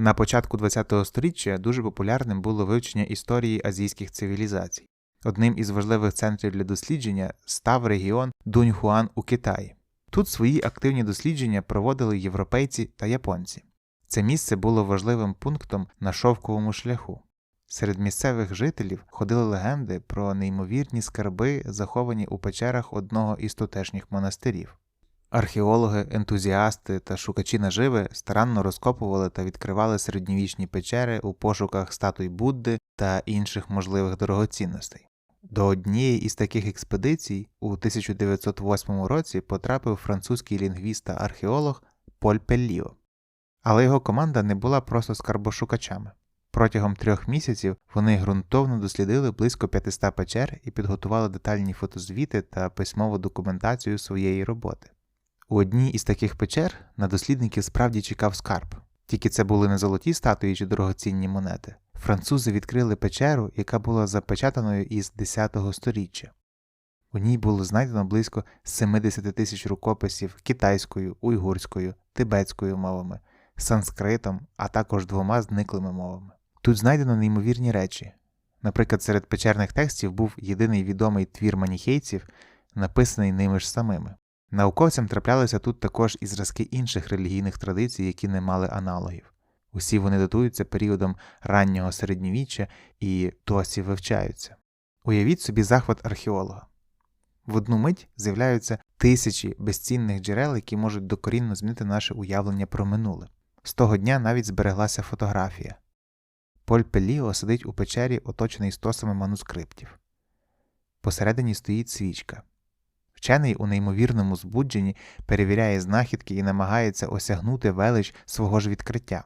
На початку ХХ століття дуже популярним було вивчення історії азійських цивілізацій. Одним із важливих центрів для дослідження став регіон Дуньхуан у Китаї. Тут свої активні дослідження проводили європейці та японці. Це місце було важливим пунктом на шовковому шляху. Серед місцевих жителів ходили легенди про неймовірні скарби, заховані у печерах одного із тутешніх монастирів. Археологи, ентузіасти та шукачі наживи старанно розкопували та відкривали середньовічні печери у пошуках статуй Будди та інших можливих дорогоцінностей. До однієї із таких експедицій у 1908 році потрапив французький лінгвіст та археолог Поль Пелліо. Але його команда не була просто скарбошукачами. Протягом трьох місяців вони ґрунтовно дослідили близько 500 печер і підготували детальні фотозвіти та письмову документацію своєї роботи. У одній із таких печер на дослідників справді чекав скарб, тільки це були не золоті статуї чи дорогоцінні монети. Французи відкрили печеру, яка була запечатаною із 10 століття. У ній було знайдено близько 70 тисяч рукописів китайською, уйгурською, тибетською мовами, санскритом, а також двома зниклими мовами. Тут знайдено неймовірні речі. Наприклад, серед печерних текстів був єдиний відомий твір маніхейців, написаний ними ж самими. Науковцям траплялися тут також і зразки інших релігійних традицій, які не мали аналогів. Усі вони датуються періодом раннього середньовіччя і досі вивчаються. Уявіть собі захват археолога. В одну мить з'являються тисячі безцінних джерел, які можуть докорінно змінити наше уявлення про минуле. З того дня навіть збереглася фотографія. Поль Пеліо сидить у печері, оточений стосами манускриптів. Посередині стоїть свічка. Вчений у неймовірному збудженні перевіряє знахідки і намагається осягнути велич свого ж відкриття.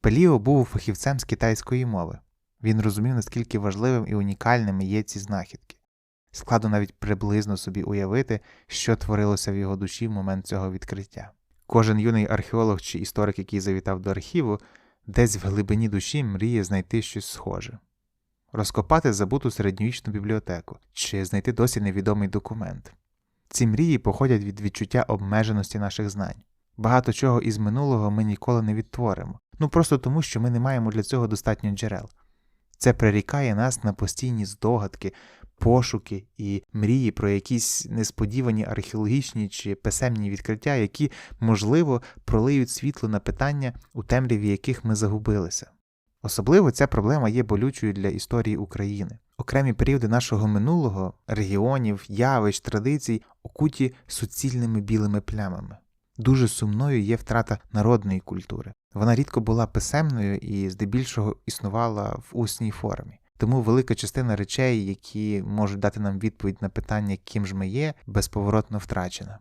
Пеліо був фахівцем з китайської мови. Він розумів, наскільки важливим і унікальними є ці знахідки. Складно навіть приблизно собі уявити, що творилося в його душі в момент цього відкриття. Кожен юний археолог чи історик, який завітав до архіву, десь в глибині душі мріє знайти щось схоже, розкопати забуту середньовічну бібліотеку чи знайти досі невідомий документ. Ці мрії походять від відчуття обмеженості наших знань. Багато чого із минулого ми ніколи не відтворимо, ну просто тому, що ми не маємо для цього достатньо джерел. Це прирікає нас на постійні здогадки, пошуки і мрії про якісь несподівані археологічні чи писемні відкриття, які, можливо, пролиють світло на питання, у темряві яких ми загубилися. Особливо ця проблема є болючою для історії України. Окремі періоди нашого минулого, регіонів, явищ, традицій окуті суцільними білими плямами. Дуже сумною є втрата народної культури. Вона рідко була писемною і здебільшого існувала в усній формі. Тому велика частина речей, які можуть дати нам відповідь на питання, ким ж ми є, безповоротно втрачена.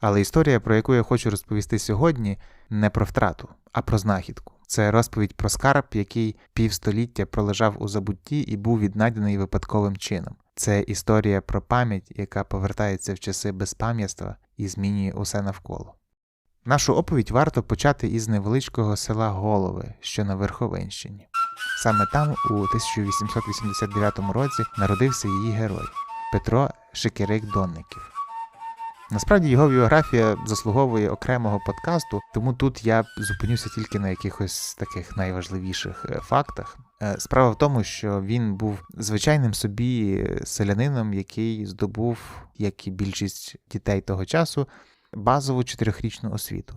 Але історія, про яку я хочу розповісти сьогодні, не про втрату, а про знахідку. Це розповідь про скарб, який півстоліття пролежав у забутті і був віднайдений випадковим чином. Це історія про пам'ять, яка повертається в часи безпам'ятства і змінює усе навколо. Нашу оповідь варто почати із невеличкого села Голови, що на Верховенщині. Саме там, у 1889 році, народився її герой Петро Шикирик Донників. Насправді його біографія заслуговує окремого подкасту, тому тут я зупинюся тільки на якихось таких найважливіших е, фактах. Е, справа в тому, що він був звичайним собі селянином, який здобув, як і більшість дітей того часу, базову чотирьохрічну освіту.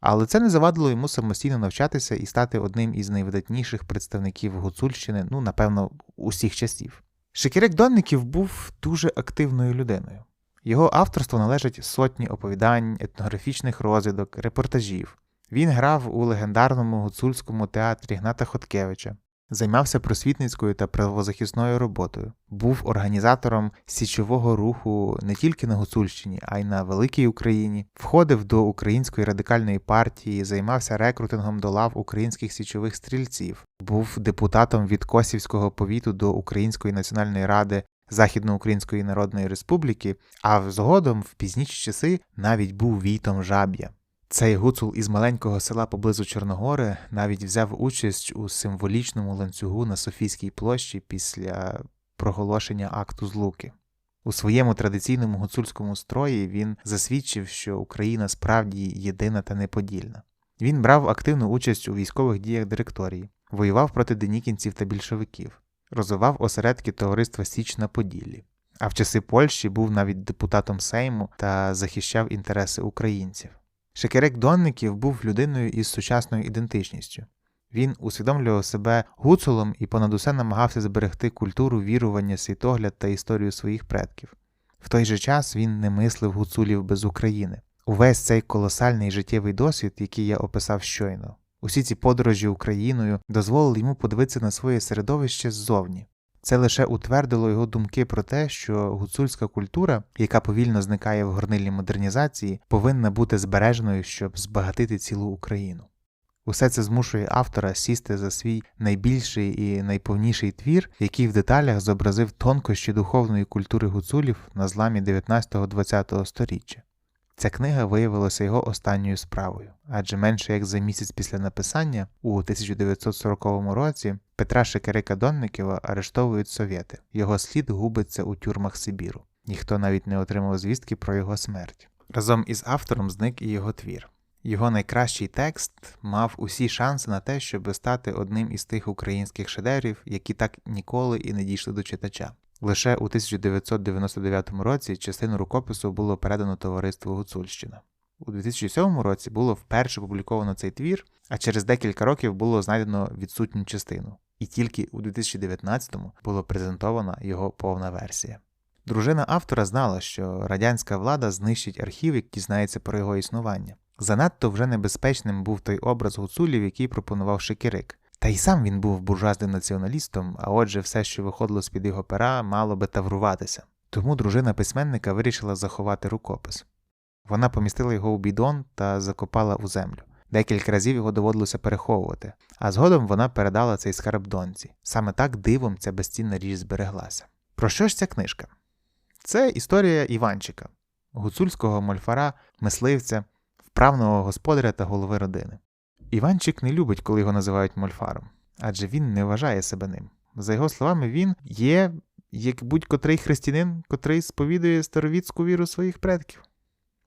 Але це не завадило йому самостійно навчатися і стати одним із найвидатніших представників Гуцульщини, ну, напевно, усіх часів. Шикірик Донників був дуже активною людиною. Його авторство належить сотні оповідань, етнографічних розвідок, репортажів. Він грав у легендарному гуцульському театрі Гната Хоткевича, займався просвітницькою та правозахисною роботою, був організатором січового руху не тільки на Гуцульщині, а й на Великій Україні, входив до Української радикальної партії, займався рекрутингом до лав українських січових стрільців, був депутатом від Косівського повіту до Української національної ради Західноукраїнської Народної Республіки, а згодом в пізніші часи навіть був війтом жаб'я. Цей гуцул із маленького села поблизу Чорногори навіть взяв участь у символічному ланцюгу на Софійській площі після проголошення акту злуки. У своєму традиційному гуцульському строї він засвідчив, що Україна справді єдина та неподільна. Він брав активну участь у військових діях директорії, воював проти денікінців та більшовиків, розвивав осередки товариства Січ на Поділлі. А в часи Польщі був навіть депутатом Сейму та захищав інтереси українців. Шекерек Донників був людиною із сучасною ідентичністю. Він усвідомлював себе гуцулом і понад усе намагався зберегти культуру, вірування, світогляд та історію своїх предків. В той же час він не мислив гуцулів без України. Увесь цей колосальний життєвий досвід, який я описав щойно, усі ці подорожі Україною дозволили йому подивитися на своє середовище ззовні. Це лише утвердило його думки про те, що гуцульська культура, яка повільно зникає в горнильній модернізації, повинна бути збереженою, щоб збагатити цілу Україну. Усе це змушує автора сісти за свій найбільший і найповніший твір, який в деталях зобразив тонкощі духовної культури гуцулів на зламі 19-20 століття. Ця книга виявилася його останньою справою, адже менше як за місяць після написання, у 1940 році, Петра Шекерика Донникова арештовують совєти, його слід губиться у тюрмах Сибіру. Ніхто навіть не отримав звістки про його смерть. Разом із автором зник і його твір. Його найкращий текст мав усі шанси на те, щоб стати одним із тих українських шедеврів, які так ніколи і не дійшли до читача. Лише у 1999 році частину рукопису було передано товариству Гуцульщина. У 2007 році було вперше опубліковано цей твір, а через декілька років було знайдено відсутню частину. І тільки у 2019-му було презентована його повна версія. Дружина автора знала, що радянська влада знищить архів, як дізнається про його існування. Занадто вже небезпечним був той образ гуцулів, який пропонував Шекірик. Та й сам він був буржуазним націоналістом, а отже, все, що виходило з під його пера, мало би тавруватися. Тому дружина письменника вирішила заховати рукопис. Вона помістила його у бідон та закопала у землю. Декілька разів його доводилося переховувати, а згодом вона передала цей скарб доньці. Саме так дивом ця безцінна річ збереглася. Про що ж ця книжка? Це історія Іванчика, гуцульського мольфара, мисливця, вправного господаря та голови родини. Іванчик не любить, коли його називають мольфаром, адже він не вважає себе ним. За його словами, він є як будь-котрий християнин, котрий сповідує старовіцьку віру своїх предків.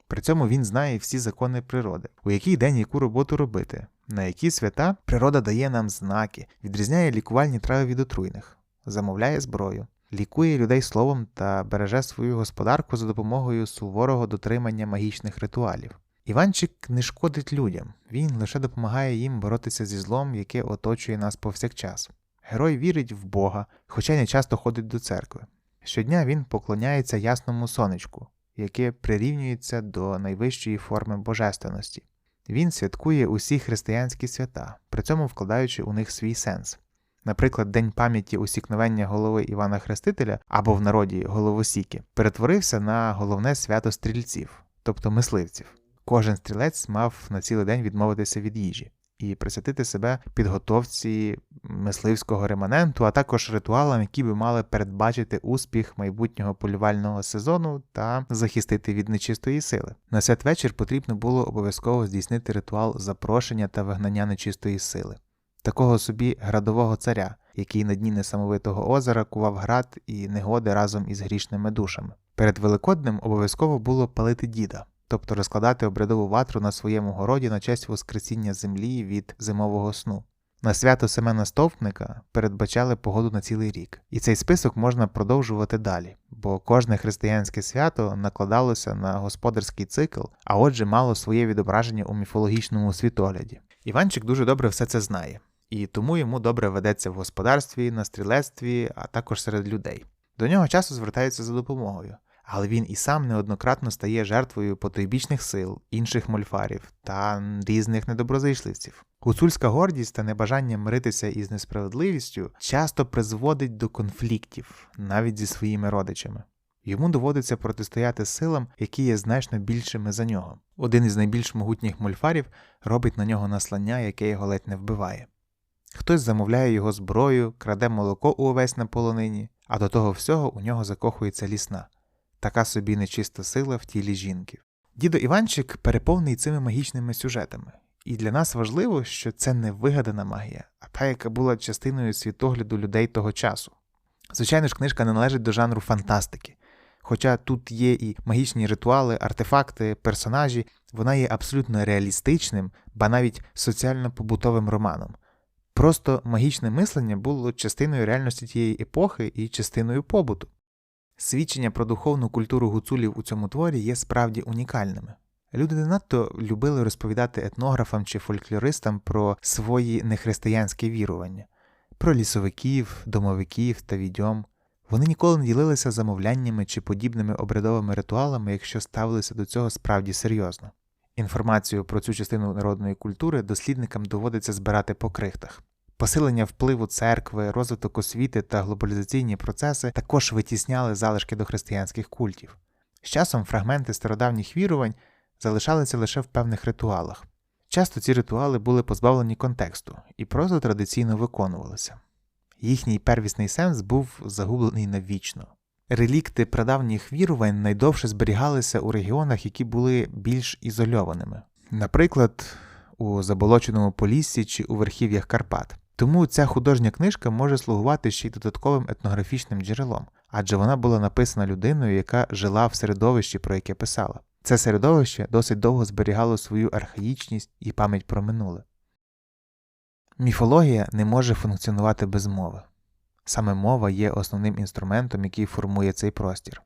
При цьому він знає всі закони природи, у який день яку роботу робити, на які свята природа дає нам знаки, відрізняє лікувальні трави від отруйних, замовляє зброю, лікує людей словом та береже свою господарку за допомогою суворого дотримання магічних ритуалів. Іванчик не шкодить людям, він лише допомагає їм боротися зі злом, яке оточує нас повсякчас. Герой вірить в Бога, хоча й не часто ходить до церкви. Щодня він поклоняється ясному сонечку, яке прирівнюється до найвищої форми божественності. Він святкує усі християнські свята, при цьому вкладаючи у них свій сенс. Наприклад, День пам'яті усікновення голови Івана Хрестителя або в народі головосіки перетворився на головне свято стрільців, тобто мисливців. Кожен стрілець мав на цілий день відмовитися від їжі і присвятити себе підготовці мисливського реманенту, а також ритуалам, які би мали передбачити успіх майбутнього полювального сезону та захистити від нечистої сили. На святвечір потрібно було обов'язково здійснити ритуал запрошення та вигнання нечистої сили, такого собі градового царя, який на дні несамовитого озера кував град і негоди разом із грішними душами. Перед Великоднем обов'язково було палити діда тобто розкладати обрядову ватру на своєму городі на честь воскресіння землі від зимового сну. На свято Семена Стовпника передбачали погоду на цілий рік, і цей список можна продовжувати далі, бо кожне християнське свято накладалося на господарський цикл, а отже, мало своє відображення у міфологічному світогляді. Іванчик дуже добре все це знає, і тому йому добре ведеться в господарстві, на стрілецтві, а також серед людей. До нього часто звертаються за допомогою але він і сам неоднократно стає жертвою потойбічних сил, інших мольфарів та різних недоброзичливців. Гуцульська гордість та небажання миритися із несправедливістю часто призводить до конфліктів навіть зі своїми родичами. Йому доводиться протистояти силам, які є значно більшими за нього. Один із найбільш могутніх мольфарів робить на нього наслання, яке його ледь не вбиває. Хтось замовляє його зброю, краде молоко увесь на полонині, а до того всього у нього закохується лісна така собі нечиста сила в тілі жінки. Дідо Іванчик переповнений цими магічними сюжетами, і для нас важливо, що це не вигадана магія, а та, яка була частиною світогляду людей того часу. Звичайно ж, книжка не належить до жанру фантастики. Хоча тут є і магічні ритуали, артефакти, персонажі, вона є абсолютно реалістичним, ба навіть соціально-побутовим романом. Просто магічне мислення було частиною реальності тієї епохи і частиною побуту. Свідчення про духовну культуру гуцулів у цьому творі є справді унікальними. Люди не надто любили розповідати етнографам чи фольклористам про свої нехристиянські вірування, про лісовиків, домовиків та відьом. Вони ніколи не ділилися замовляннями чи подібними обрядовими ритуалами, якщо ставилися до цього справді серйозно. Інформацію про цю частину народної культури дослідникам доводиться збирати по крихтах. Посилення впливу церкви, розвиток освіти та глобалізаційні процеси також витісняли залишки до християнських культів. З часом фрагменти стародавніх вірувань залишалися лише в певних ритуалах. Часто ці ритуали були позбавлені контексту і просто традиційно виконувалися. Їхній первісний сенс був загублений навічно. Релікти прадавніх вірувань найдовше зберігалися у регіонах, які були більш ізольованими, наприклад, у заболоченому Поліссі чи у верхів'ях Карпат. Тому ця художня книжка може слугувати ще й додатковим етнографічним джерелом, адже вона була написана людиною, яка жила в середовищі, про яке писала. Це середовище досить довго зберігало свою архаїчність і пам'ять про минуле. Міфологія не може функціонувати без мови. Саме мова є основним інструментом, який формує цей простір.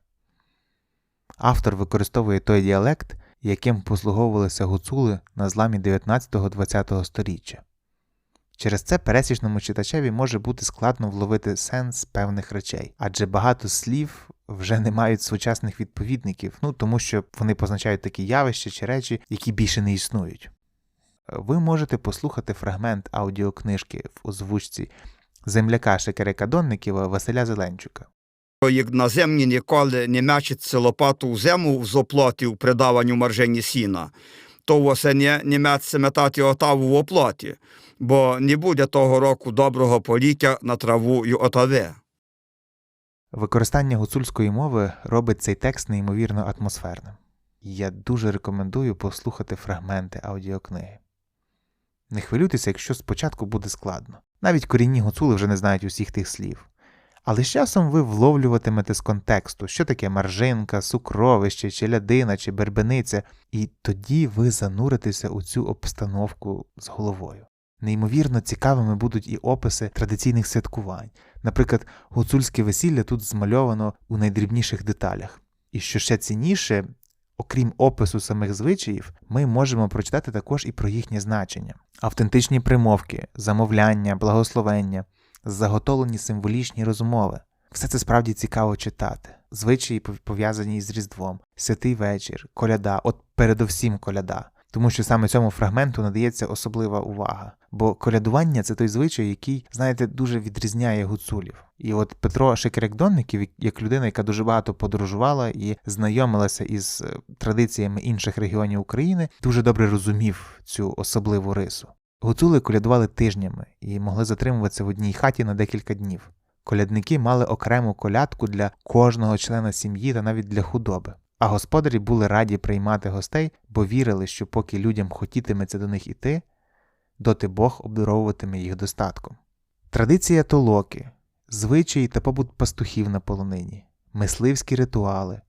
Автор використовує той діалект, яким послуговувалися гуцули на зламі 19-20 століття. Через це пересічному читачеві може бути складно вловити сенс певних речей, адже багато слів вже не мають сучасних відповідників, ну тому що вони позначають такі явища чи речі, які більше не існують. Ви можете послухати фрагмент аудіокнижки в озвучці земляка Шекерека Донниківа Василя Зеленчука. Як на землі ніколи не м'ячиться лопату в зему в зоплоті в придаванню маржені сіна, то восені не м'яться метати отаву в оплоті, бо не буде того року доброго поліття на траву й отаве. Використання гуцульської мови робить цей текст неймовірно атмосферним. Я дуже рекомендую послухати фрагменти аудіокниги. Не хвилюйтеся, якщо спочатку буде складно. Навіть корінні гуцули вже не знають усіх тих слів. Але з часом ви вловлюватимете з контексту, що таке маржинка, сукровище, чи лядина, чи бербениця, і тоді ви зануритеся у цю обстановку з головою. Неймовірно цікавими будуть і описи традиційних святкувань. Наприклад, гуцульське весілля тут змальовано у найдрібніших деталях. І що ще цінніше, окрім опису самих звичаїв, ми можемо прочитати також і про їхнє значення: автентичні примовки, замовляння, благословення, заготовлені символічні розмови. Все це справді цікаво читати. Звичаї пов'язані з Різдвом, святий вечір, коляда, от передовсім коляда. Тому що саме цьому фрагменту надається особлива увага. Бо колядування це той звичай, який, знаєте, дуже відрізняє гуцулів. І от Петро Шекерек-Донників, як людина, яка дуже багато подорожувала і знайомилася із е, традиціями інших регіонів України, дуже добре розумів цю особливу рису. Гуцули колядували тижнями і могли затримуватися в одній хаті на декілька днів. Колядники мали окрему колядку для кожного члена сім'ї та навіть для худоби. А господарі були раді приймати гостей, бо вірили, що поки людям хотітиметься до них іти, доти Бог обдаровуватиме їх достатком. Традиція толоки, звичаї та побут пастухів на полонині, мисливські ритуали,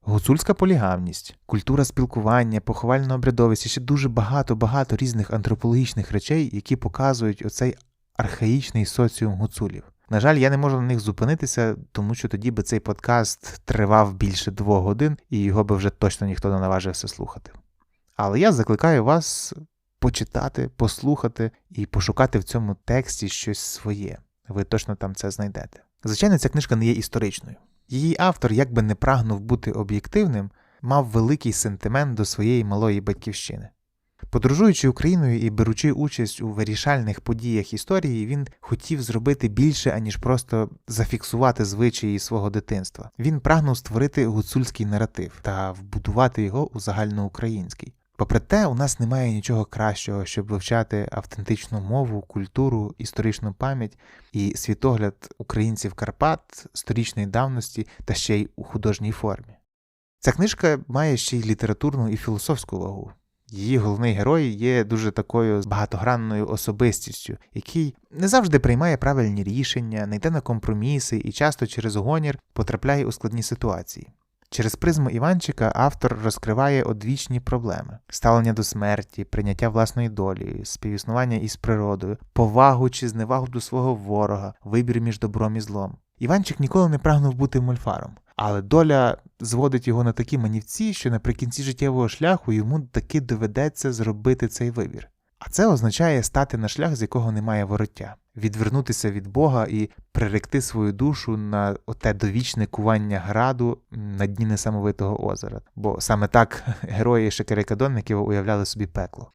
гуцульська полігамність, культура спілкування, поховальна обрядовість і ще дуже багато-багато різних антропологічних речей, які показують оцей архаїчний соціум гуцулів. На жаль, я не можу на них зупинитися, тому що тоді би цей подкаст тривав більше двох годин і його би вже точно ніхто не наважився слухати. Але я закликаю вас почитати, послухати і пошукати в цьому тексті щось своє. Ви точно там це знайдете. Звичайно, ця книжка не є історичною. Її автор, як би не прагнув бути об'єктивним, мав великий сентимент до своєї малої батьківщини. Подорожуючи Україною і беручи участь у вирішальних подіях історії, він хотів зробити більше, аніж просто зафіксувати звичаї свого дитинства. Він прагнув створити гуцульський наратив та вбудувати його у загальноукраїнський. Попри те, у нас немає нічого кращого, щоб вивчати автентичну мову, культуру, історичну пам'ять і світогляд українців Карпат сторічної давності та ще й у художній формі. Ця книжка має ще й літературну і філософську вагу. Її головний герой є дуже такою багатогранною особистістю, який не завжди приймає правильні рішення, не йде на компроміси і часто через гонір потрапляє у складні ситуації. Через призму Іванчика автор розкриває одвічні проблеми: ставлення до смерті, прийняття власної долі, співіснування із природою, повагу чи зневагу до свого ворога, вибір між добром і злом. Іванчик ніколи не прагнув бути мольфаром, але доля зводить його на такі манівці, що наприкінці життєвого шляху йому таки доведеться зробити цей вибір. А це означає стати на шлях, з якого немає вороття, відвернутися від Бога і приректи свою душу на оте довічне кування граду на дні несамовитого озера. Бо саме так герої Шекерекадонників уявляли собі пекло.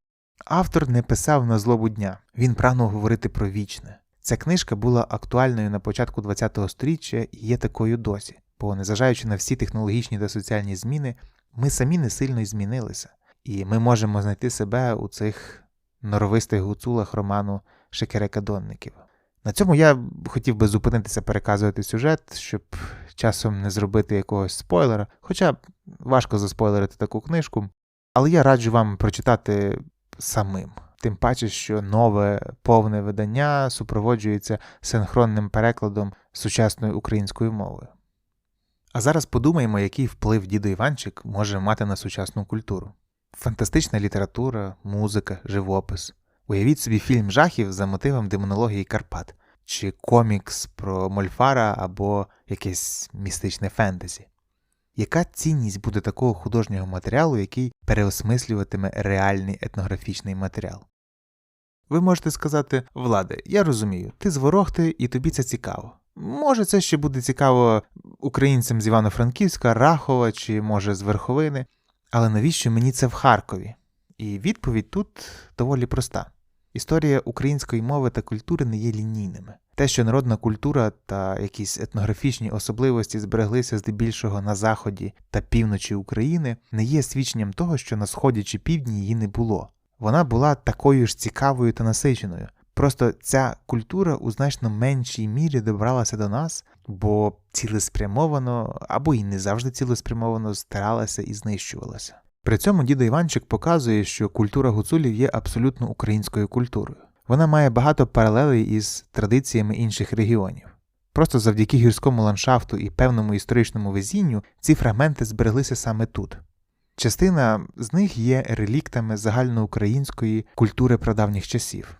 Автор не писав на злобу дня, він прагнув говорити про вічне. Ця книжка була актуальною на початку ХХ століття і є такою досі, бо, незважаючи на всі технологічні та соціальні зміни, ми самі не сильно змінилися, і ми можемо знайти себе у цих норовистих гуцулах роману Шекерека-Донників. На цьому я хотів би зупинитися переказувати сюжет, щоб часом не зробити якогось спойлера, хоча важко заспойлерити таку книжку, але я раджу вам прочитати самим. Тим паче, що нове повне видання супроводжується синхронним перекладом сучасної української мови. А зараз подумаємо, який вплив дідо Іванчик може мати на сучасну культуру. Фантастична література, музика, живопис. Уявіть собі фільм жахів за мотивом демонології Карпат, чи комікс про Мольфара або якесь містичне фентезі. Яка цінність буде такого художнього матеріалу, який переосмислюватиме реальний етнографічний матеріал? Ви можете сказати, Владе, я розумію, ти з Ворохти і тобі це цікаво. Може, це ще буде цікаво українцям з Івано-Франківська, Рахова чи, може, з Верховини, але навіщо мені це в Харкові? І відповідь тут доволі проста. Історія української мови та культури не є лінійними. Те, що народна культура та якісь етнографічні особливості збереглися здебільшого на заході та півночі України, не є свідченням того, що на сході чи півдні її не було. Вона була такою ж цікавою та насиченою. Просто ця культура у значно меншій мірі добралася до нас, бо цілеспрямовано або й не завжди цілеспрямовано старалася і знищувалася. При цьому дідо Іванчик показує, що культура гуцулів є абсолютно українською культурою. Вона має багато паралелей із традиціями інших регіонів. Просто завдяки гірському ландшафту і певному історичному везінню ці фрагменти збереглися саме тут. Частина з них є реліктами загальноукраїнської культури прадавніх часів.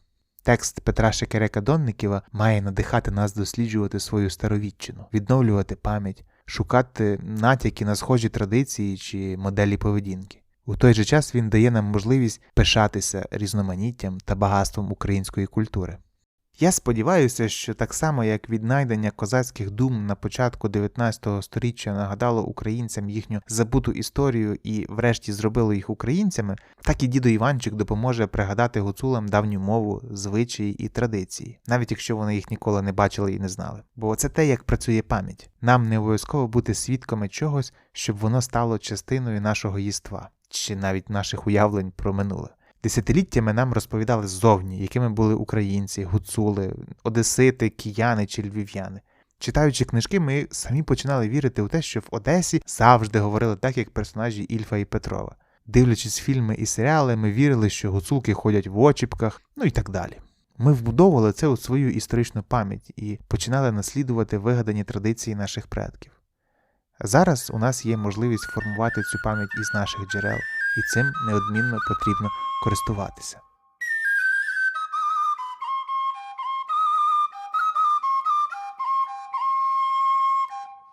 Текст Петра Шекерека Донниківа має надихати нас досліджувати свою старовітчину, відновлювати пам'ять, шукати натяки на схожі традиції чи моделі поведінки. У той же час він дає нам можливість пишатися різноманіттям та багатством української культури. Я сподіваюся, що так само як віднайдення козацьких дум на початку 19 століття нагадало українцям їхню забуту історію і, врешті, зробило їх українцями, так і дідо Іванчик допоможе пригадати гуцулам давню мову, звичаї і традиції, навіть якщо вони їх ніколи не бачили і не знали. Бо це те, як працює пам'ять. Нам не обов'язково бути свідками чогось, щоб воно стало частиною нашого єства, чи навіть наших уявлень про минуле. Десятиліттями нам розповідали ззовні, якими були українці, гуцули, одесити, кияни чи львів'яни. Читаючи книжки, ми самі починали вірити у те, що в Одесі завжди говорили так, як персонажі Ільфа і Петрова. Дивлячись фільми і серіали, ми вірили, що гуцулки ходять в очіпках, ну і так далі. Ми вбудовували це у свою історичну пам'ять і починали наслідувати вигадані традиції наших предків. Зараз у нас є можливість формувати цю пам'ять із наших джерел, і цим неодмінно потрібно користуватися.